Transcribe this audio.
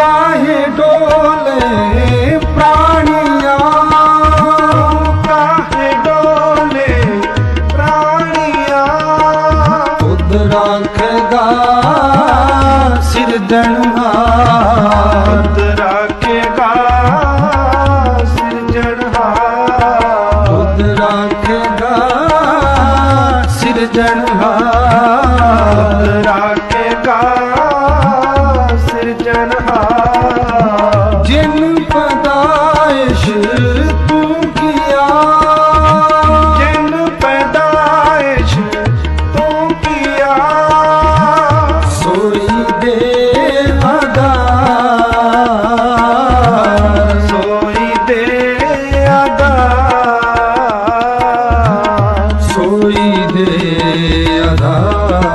राहे डोले प्राणिया राहे डोले प्राणिया खुद राखेगा सिरजनहार खुद राखेगा सिरजनहार खुद सिरजन सिरजनहार राखगा ਜਿਨ ਪਦਾਇਸ਼ ਤੂੰ ਕੀਆ ਜਿਨ ਪਦਾਇਸ਼ ਤੂੰ ਕੀਆ ਸੋਈ ਦੇ ਅਦਾ ਸੋਈ ਦੇ ਅਦਾ ਸੋਈ ਦੇ ਅਦਾ